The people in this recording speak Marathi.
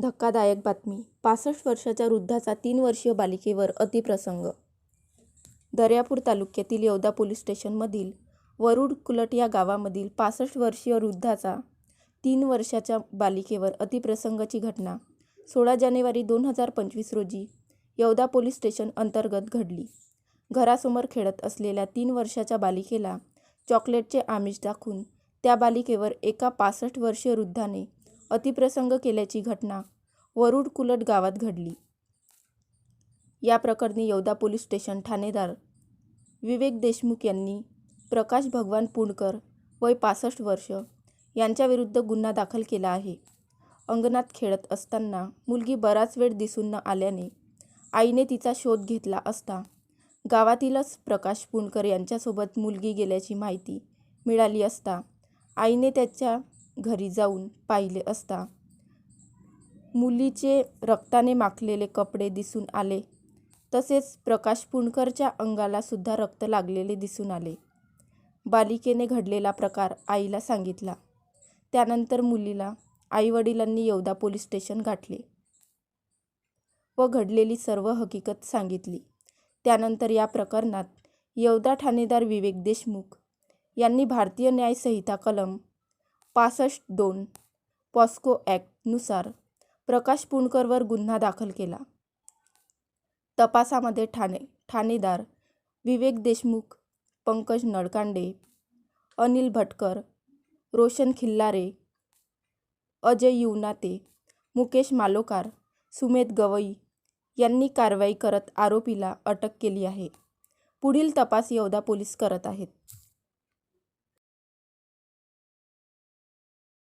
धक्कादायक बातमी. पासष्ट वर्षाच्या वृद्धाचा तीन वर्षीय बालिकेवर अतिप्रसंग. दर्यापूर तालुक्यातील येवदा पोलीस स्टेशनमधील वरुड कुलट या गावामधील पासष्ट वर्षीय वृद्धाचा तीन वर्षाच्या बालिकेवर अतिप्रसंगाची घटना. सोळा जानेवारी दोन हजार पंचवीस रोजी येवदा पोलीस स्टेशन अंतर्गत घडली. घरासमोर खेळत असलेल्या तीन वर्षाच्या बालिकेला चॉकलेटचे आमिष दाखवून त्या बालिकेवर एका पासष्ट वर्षीय वृद्धाने अतिप्रसंग केल्याची घटना वरुड कुलट गावात घडली. या प्रकरणी येवदा पोलीस स्टेशन ठाणेदार विवेक देशमुख यांनी प्रकाश भगवान पुणकर वय पासष्ट वर्ष यांच्याविरुद्ध गुन्हा दाखल केला आहे. अंगणात खेळत असताना मुलगी बराच वेळ दिसून न आल्याने आईने तिचा शोध घेतला असता गावातीलच प्रकाश पुणकर यांच्यासोबत मुलगी गेल्याची माहिती मिळाली असता आईने त्याच्या घरी जाऊन पाहिले असता. मुलीचे रक्ताने माखलेले कपडे दिसून आले. तसेच प्रकाश पुणकरच्या अंगाला सुद्धा रक्त लागलेले दिसून आले. बालिकेने घडलेला प्रकार आईला सांगितला. त्यानंतर मुलीला आईवडिलांनी येवदा पोलीस स्टेशन गाठले व घडलेली सर्व हकीकत सांगितली. त्यानंतर या प्रकरणात येवदा ठाणेदार विवेक देशमुख यांनी भारतीय न्यायसंहिता कलम पासष्ट दोन पॉस्को ॲक्टनुसार प्रकाश पुणकरवर गुन्हा दाखल केला. तपासामध्ये ठाणे ठाणेदार विवेक देशमुख पंकज नळकांडे अनिल भटकर रोशन खिल्लारे अजय युवनाते मुकेश मालोकार सुमेध गवई यांनी कारवाई करत आरोपीला अटक केली आहे. पुढील तपास येवदा पोलीस करत आहेत.